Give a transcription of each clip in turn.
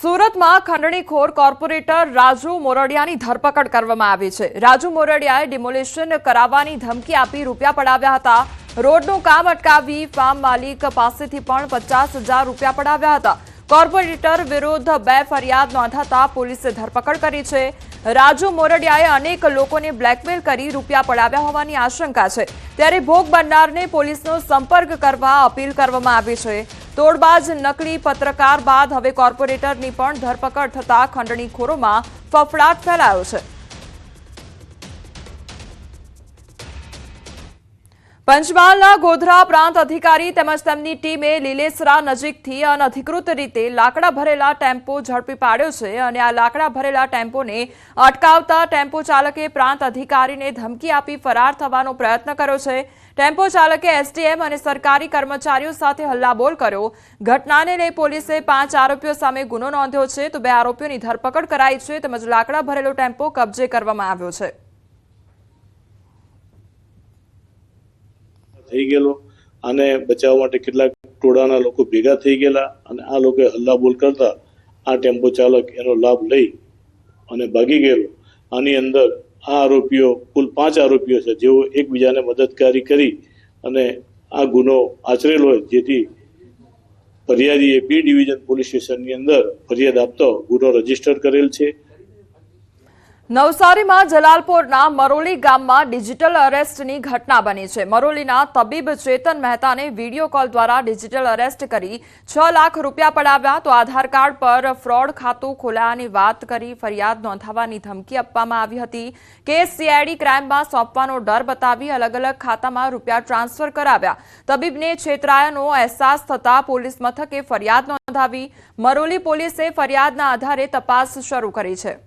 સુરતમાં ખંડણીખોર કોર્પોરેટર રાજુ મોરડિયાની ધરપકડ કરવામાં આવી છે. રાજુ મોરડિયાએ ડિમોલિશન કરાવવાની ધમકી આપી રૂપિયા પડાવ્યા હતા. રોડનું કામ અટકાવી ફાર્મ માલિક પાસેથી પણ પચાસ રૂપિયા પડાવ્યા હતા. કોર્પોરેટર વિરુદ્ધ બે ફરિયાદ નોંધાતા પોલીસે ધરપકડ કરી છે. રાજુ મોરડિયાએ અનેક લોકોને બ્લેકમેલ કરી રૂપિયા પડાવ્યા હોવાની આશંકા છે. ત્યારે ભોગ બનનારને પોલીસનો સંપર્ક કરવા અપીલ કરવામાં આવી છે. તોડબાજ નકલી પત્રકાર બાદ હવે કોર્પોરેટરની પણ ધરપકડ થતા ખંડણીખોરોમાં ફફડાટ ફેલાયો છે. પંચમહાલના ગોધરા પ્રાંત અધિકારી તેમજ તેમની ટીમે લીલેસરા નજીકથી અનધિકૃત રીતે લાકડા ભરેલા ટેમ્પો ઝડપી પાડ્યો છે અને આ લાકડા ભરેલા ટેમ્પોને અટકાવતા ટેમ્પો ચાલકે પ્રાંત અધિકારીને ધમકી આપી ફરાર થવાનો પ્રયત્ન કર્યો છે. ટેમ્પો ચાલકે એસડીએમ અને સરકારી કર્મચારીઓ સાથે હલ્લાબોલ કર્યો. ઘટનાને લઈ પોલીસે પાંચ આરોપીઓ સામે ગુનો નોંધ્યો છે. તો બે આરોપીઓની ધરપકડ કરાઈ છે. તેમજ લાકડા ભરેલો ટેમ્પો કબજે કરવામાં આવ્યો છે. થઈ ગયેલો. આને બચાવવા માટે કેટલાક ટોળાના લોકો ભેગા થઈ ગયેલા અને આ લોકોએ હલ્લાબોલ કરતા આ ટેમ્પો ચાલક એનો લાભ લઈ અને ભાગી ગયેલો. આની અંદર આ આરોપીઓ, કુલ પાંચ આરોપીઓ છે, જેઓ એકબીજાને મદદગારી કરી અને આ ગુનો આચરેલો હોય, જેથી ફરિયાદીએ બી ડિવિઝન પોલીસ સ્ટેશનની અંદર ફરિયાદ આપતો ગુનો રજિસ્ટર કરેલ છે. નવસારીમાં જલાલપોરના મરોલી ગામમાં ડિજિટલ અરેસ્ટની ઘટના બની છે. મરોલીના તબીબ ચેતન મહેતાને વીડિયો કોલ દ્વારા ડિજિટલ અરેસ્ટ કરી છ લાખ રૂપિયા પડાવ્યા. તો આધાર કાર્ડ પર ફ્રોડ ખાતું ખોલાવાની વાત કરી. ફરિયાદ નોંધાવવાની ધમકી આપવામાં આવી હતી. કેસ સીઆઈડી ક્રાઇમમાં સોંપવાનો ડર બતાવી અલગ અલગ ખાતામાં રૂપિયા ટ્રાન્સફર કરાવ્યા. તબીબને છેતરાયાનો અહેસાસ થતા પોલીસ મથકે ફરિયાદ નોંધાવી. મરોલી પોલીસે ફરિયાદના આધારે તપાસ શરૂ કરી છે.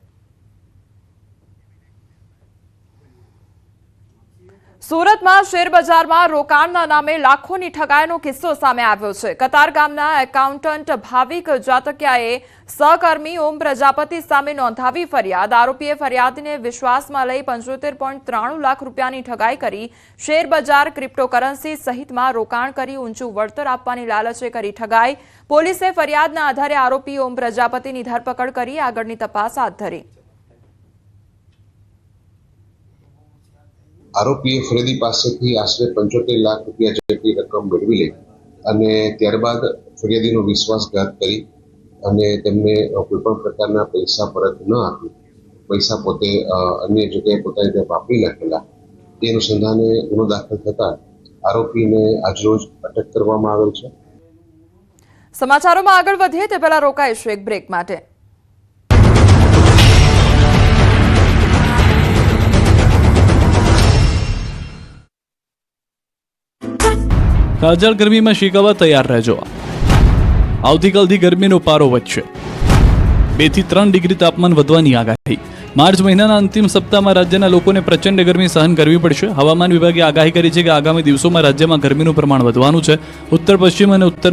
સુરતમાં શેરબજારમાં રોકાણના નામે લાખોની ઠગાઈનો કિસ્સો સામે આવ્યો છે. કતાર ગામના એકાઉન્ટન્ટ ભાવિક જાતકિયાએ સહકર્મી ઓમ પ્રજાપતિ સામે નોંધાવી ફરિયાદ. આરોપીએ ફરિયાદને વિશ્વાસમાં લઈ પંચોતેર પોઈન્ટ ત્રાણું લાખ રૂપિયાની ઠગાઈ કરી શેરબજાર ક્રિપ્ટોકરન્સી સહિતમાં રોકાણ કરી ઊંચું વળતર આપવાની લાલચે કરી ઠગાઈ. પોલીસે ફરિયાદના આધારે આરોપી ઓમ પ્રજાપતિની ધરપકડ કરી આગળની તપાસ હાથ ધરી. આરોપીએ ફરેદી પાસેથી આશરે પંચોતેર લાખ રૂપિયા જેટલી રકમ મેળવી લઈ અને ત્યારબાદ ફરિયાદીનો વિશ્વાસઘાત કરી અને તેમને કોઈપણ પ્રકારના પૈસા પરત ન આપી. પૈસા પોતે અન્ય જગ્યાએ પોતાની ત્યાં વાપરી નાખેલા. તે અનુસંધાને ગુનો દાખલ થતા આરોપીને આજરોજ અટક કરવામાં આવેલ છે. સમાચારોમાં આગળ વધીએ તે પહેલા રોકાઈશું એક બ્રેક માટે. કાજલ ગરમીમાં શીખવવા તૈયાર રહેજો. આવતીકાલથી ગરમીનો પારો વધશે. બેથી ત્રણ ડિગ્રી તાપમાન વધવાની આગાહી. માર્ચ મહિનાના અંતિમ સપ્તાહમાં રાજ્યના લોકોને પ્રચંડ ગરમી સહન કરવી પડશે. હવામાન વિભાગે આગાહી કરી છે કે આગામી દિવસોમાં રાજ્યમાં ગરમીનું પ્રમાણ વધવાનું છે. ઉત્તર પશ્ચિમ અને ઉત્તર